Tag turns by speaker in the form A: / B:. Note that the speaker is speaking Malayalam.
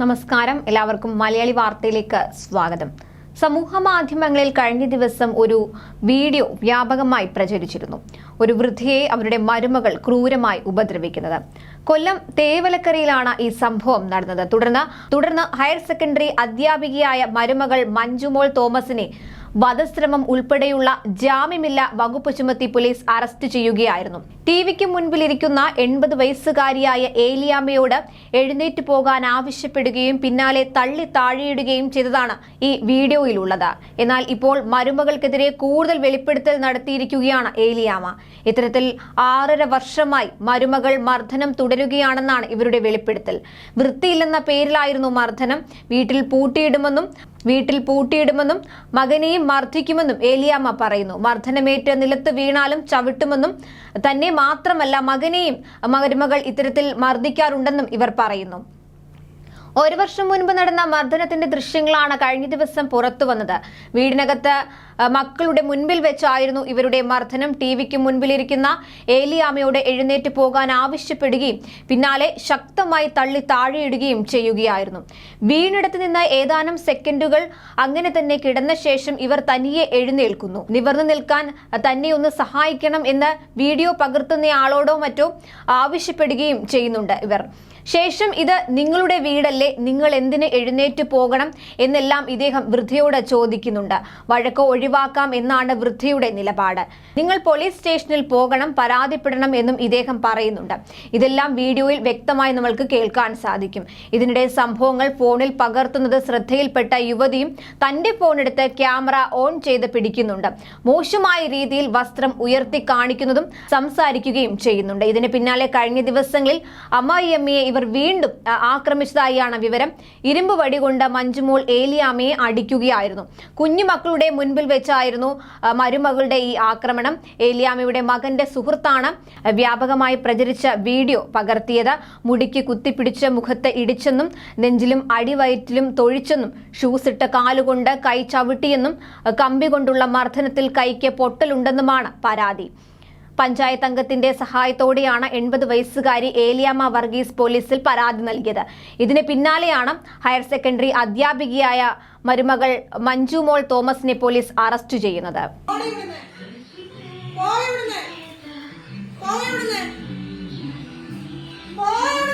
A: നമസ്കാരം. എല്ലാവർക്കും മലയാളി വാർത്തയിലേക്ക് സ്വാഗതം. സമൂഹ മാധ്യമങ്ങളിൽ കഴിഞ്ഞ ദിവസം ഒരു വീഡിയോ വ്യാപകമായി പ്രചരിച്ചിരുന്നു. ഒരു വൃദ്ധയെ അവരുടെ മരുമകൾ ക്രൂരമായി ഉപദ്രവിക്കുന്നത്. കൊല്ലം തേവലക്കരയിലാണ് ഈ സംഭവം നടന്നത്. തുടർന്ന് തുടർന്ന് ഹയർ സെക്കൻഡറി അധ്യാപികയായ മരുമകൾ മഞ്ജുമോൾ തോമസിനെ വധശ്രമം ഉൾപ്പെടെയുള്ള ജാമ്യമില്ല വകുപ്പ് ചുമത്തി പോലീസ് അറസ്റ്റ് ചെയ്യുകയായിരുന്നു. ടി വിക്ക് മുൻപിലിരിക്കുന്ന എൺപത് വയസ്സുകാരിയായ ഏലിയാമ്മയോട് എഴുന്നേറ്റ് പോകാൻ ആവശ്യപ്പെടുകയും പിന്നാലെ തള്ളി താഴെയിടുകയും ചെയ്തതാണ് ഈ വീഡിയോയിലുള്ളത്. എന്നാൽ ഇപ്പോൾ മരുമകൾക്കെതിരെ കൂടുതൽ വെളിപ്പെടുത്തൽ നടത്തിയിരിക്കുകയാണ് ഏലിയാമ്മ. ഇത്തരത്തിൽ ആറര വർഷമായി മരുമകൾ മർദ്ദനം തുടരുകയാണെന്നാണ് ഇവരുടെ വെളിപ്പെടുത്തൽ. വൃത്തിയില്ലെന്ന പേരിലായിരുന്നു മർദ്ദനം. വീട്ടിൽ പൂട്ടിയിടുമെന്നും വീട്ടിൽ പൂട്ടിയിടുമെന്നും മകനെയും മർദ്ദിക്കുമെന്നും ഏലിയാമ്മ പറയുന്നു. മർദ്ദനമേറ്റ് നിലത്ത് വീണാലും ചവിട്ടുമെന്നും തന്നെ മാത്രമല്ല മകനെയും മരുമകൾ ഇത്തരത്തിൽ മർദ്ദിക്കാറുണ്ടെന്നും ഇവർ പറയുന്നു. ഒരു വർഷം മുൻപ് നടന്ന മർദ്ദനത്തിന്റെ ദൃശ്യങ്ങളാണ് കഴിഞ്ഞ ദിവസം പുറത്തു വന്നത്. വീടിനകത്ത് മക്കളുടെ മുൻപിൽ വെച്ചായിരുന്നു ഇവരുടെ മർദ്ദനം. ടി വിക്ക് മുൻപിലിരിക്കുന്ന ഏലിയാമയോട് എഴുന്നേറ്റ് പോകാൻ ആവശ്യപ്പെടുകയും പിന്നാലെ ശക്തമായി തള്ളി താഴെയിടുകയും ചെയ്യുകയായിരുന്നു. വീണിടത്ത് നിന്ന് ഏതാനും സെക്കൻഡുകൾ അങ്ങനെ തന്നെ കിടന്ന ശേഷം ഇവർ തനിയെ എഴുന്നേൽക്കുന്നു. നിവർന്നു നിൽക്കാൻ തന്നെ ഒന്ന് സഹായിക്കണം എന്ന് വീഡിയോ പകർത്തുന്ന പകർത്തുന്നയാളോടോ മറ്റോ ആവശ്യപ്പെടുകയും ചെയ്യുന്നുണ്ട് ഇവർ. ശേഷം ഇത് നിങ്ങളുടെ വീടല്ലേ? നിങ്ങൾ എന്തിന് എഴുന്നേറ്റ് പോകണം? എന്നെല്ലാം ഇദ്ദേഹം വൃദ്ധയോട് ചോദിക്കുന്നുണ്ട്. വഴക്ക് ഒഴിവാക്കാം എന്നാണ് വൃദ്ധയുടെ നിലപാട്. നിങ്ങൾ പോലീസ് സ്റ്റേഷനിൽ പോകണം പരാതിപ്പെടണം എന്നും ഇദ്ദേഹം പറയുന്നുണ്ട്. ഇതെല്ലാം വീഡിയോയിൽ വ്യക്തമായി നമ്മൾക്ക് കേൾക്കാൻ സാധിക്കും. ഇതിനിടെ സംഭവങ്ങൾ ഫോണിൽ പകർത്തുന്നത് ശ്രദ്ധയിൽപ്പെട്ട യുവതിയും തന്റെ ഫോണെടുത്ത് ക്യാമറ ഓൺ ചെയ്ത് പിടിക്കുന്നുണ്ട്. മോശമായ രീതിയിൽ വസ്ത്രം ഉയർത്തി കാണിക്കുന്നതും സംസാരിക്കുകയും ചെയ്യുന്നുണ്ട്. ഇതിന് പിന്നാലെ കഴിഞ്ഞ ദിവസങ്ങളിൽ അമ്മായിയമ്മയെ ഇവർ വീണ്ടും ആക്രമിച്ചതായാണ് വിവരം. ഇരുമ്പ് വടി കൊണ്ട് മഞ്ജുമോൾ ഏലിയാമ്മയെ അടിക്കുകയായിരുന്നു. കുഞ്ഞുമക്കളുടെ മുൻപിൽ വെച്ചായിരുന്നു മരുമകളുടെ ഈ ആക്രമണം. ഏലിയാമയുടെ മകന്റെ സുഹൃത്താണ് വ്യാപകമായി പ്രചരിച്ച വീഡിയോ പകർത്തിയത്. മുടിക്ക് കുത്തിപ്പിടിച്ച് മുഖത്ത് ഇടിച്ചെന്നും നെഞ്ചിലും അടിവയറ്റിലും തൊഴിച്ചെന്നും ഷൂസ് ഇട്ട കാലുകൊണ്ട് കൈ ചവിട്ടിയെന്നും കമ്പി കൊണ്ടുള്ള മർദ്ദനത്തിൽ കൈക്ക് പൊട്ടലുണ്ടെന്നുമാണ് പരാതി. പഞ്ചായത്ത് അംഗത്തിന്റെ സഹായത്തോടെയാണ് എൺപത് വയസ്സുകാരി ഏലിയാമ വർഗീസ് പോലീസിൽ പരാതി നൽകിയത്. ഇതിന് പിന്നാലെയാണ് ഹയർ സെക്കൻഡറി അധ്യാപികയായ മരുമകൾ മഞ്ജുമോൾ തോമസിനെ പോലീസ് അറസ്റ്റ് ചെയ്യുന്നത്.
B: പോയി